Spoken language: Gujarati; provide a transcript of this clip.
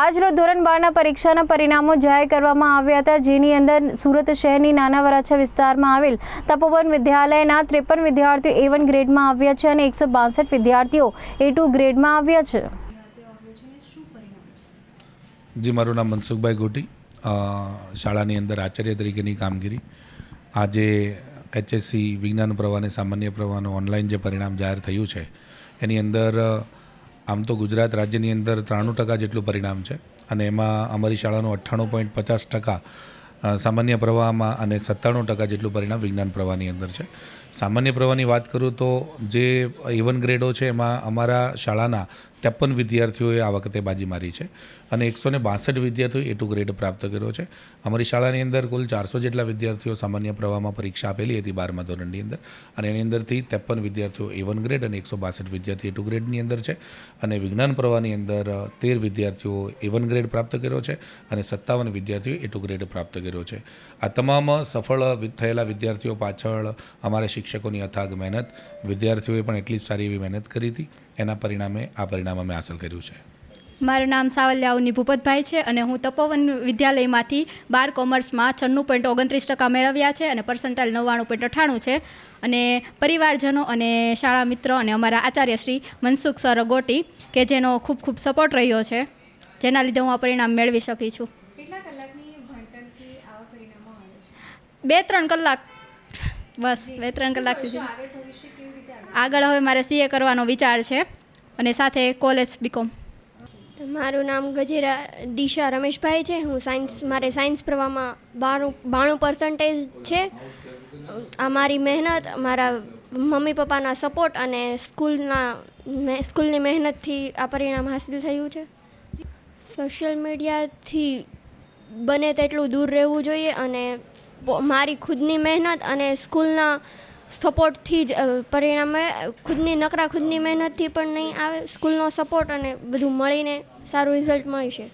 આજરોજ ધોરણ બારના પરીક્ષાના પરિણામો જાહેર કરવામાં આવ્યા હતા. જેની અંદર સુરત શહેરની નાના વરાછા વિસ્તારમાં આવેલ તપોવન વિદ્યાલયના ત્રેપન વિદ્યાર્થીઓ એ વન ગ્રેડમાં આવ્યા છે અને એકસો બાસઠ વિદ્યાર્થીઓ એ ટુ ગ્રેડમાં આવ્યા છે. જી, મારું નામ મનસુખભાઈ ગોટી. શાળાની અંદર આચાર્ય તરીકેની કામગીરી. આજે એચએસસી વિજ્ઞાન પ્રવાહને સામાન્ય પ્રવાહનું ઓનલાઈન જે પરિણામ જાહેર થયું છે, એની અંદર આમ તો ગુજરાત રાજ્યની અંદર ત્રાણું ટકા જેટલું પરિણામ છે અને એમાં અમારી શાળાનું અઠ્ઠાણું પોઈન્ટ પચાસ ટકા સામાન્ય પ્રવાહમાં અને સત્તાણું ટકા જેટલું પરિણામ વિજ્ઞાન પ્રવાહની અંદર છે. સામાન્ય પ્રવાહની વાત કરું તો જે ઇવન ગ્રેડો છે એમાં અમારા શાળાના ત્રેપન વિદ્યાર્થીઓએ આ વખતે બાજી મારી છે અને એકસો ને બાસઠ એ ટુ ગ્રેડ પ્રાપ્ત કર્યો છે. અમારી શાળાની અંદર કુલ ચારસો જેટલા વિદ્યાર્થીઓ સામાન્ય પ્રવાહમાં પરીક્ષા આપેલી હતી બારમા ધોરણની અંદર અને એની અંદરથી ત્રેપન વિદ્યાર્થીઓ એ વન ગ્રેડ અને એકસો બાસઠ વિદ્યાર્થી એ ટુ ગ્રેડની અંદર છે અને વિજ્ઞાન પ્રવાહની અંદર તેર વિદ્યાર્થીઓ એ વન ગ્રેડ પ્રાપ્ત કર્યો છે અને સત્તાવન વિદ્યાર્થીઓ એ ટુ ગ્રેડ પ્રાપ્ત કર્યો છે. આ તમામ સફળ થયેલા વિદ્યાર્થીઓ પાછળ અમારા શિક્ષકોની અથાગ મહેનત, વિદ્યાર્થીઓએ પણ એટલી જ સારી એવી મહેનત કરી હતી. એના પરિણામે આ પરિણામ અમે હાંસલ કર્યું છે. મારું નામ સાવલિયાઉની ભૂપતભાઈ છે અને હું તપોવન વિદ્યાલયમાંથી બાર કોમર્સમાં છન્નું પોઈન્ટ ઓગણત્રીસ ટકા મેળવ્યા છે અને પર્સન્ટાઇલ નવ્વાણું પોઈન્ટ અઠ્ઠાણું છે. અને પરિવારજનો અને શાળા મિત્રો અને અમારા આચાર્ય શ્રી મનસુખ સર ગોટી કે જેનો ખૂબ ખૂબ સપોર્ટ રહ્યો છે જેના લીધે હું આ પરિણામ મેળવી શકી છું. બે ત્રણ કલાક. બસ બે ત્રણ કલાક આગળ હવે મારે સીએ કરવાનો વિચાર છે. અને સાથે કોલેજ બીકોમ મારું નામ ગજેરા દિશા રમેશભાઈ છે. હું સાયન્સ મારે સાયન્સ પ્રવાહમાં બાણું બાણું પર્સન્ટેજ છે. આ મારી મહેનત, મારા મમ્મી પપ્પાના સપોર્ટ અને સ્કૂલના સ્કૂલની મહેનતથી આ પરિણામ હાસિલ થયું છે. સોશિયલ મીડિયાથી બને તેટલું દૂર રહેવું જોઈએ અને મારી ખુદની મહેનત અને સ્કૂલના સપોર્ટથી જ પરિણામે ખુદની નકરા, ખુદની મહેનતથી પણ નહીં આવે. સ્કૂલનો સપોર્ટ અને બધું મળીને સારું રિઝલ્ટ મળશે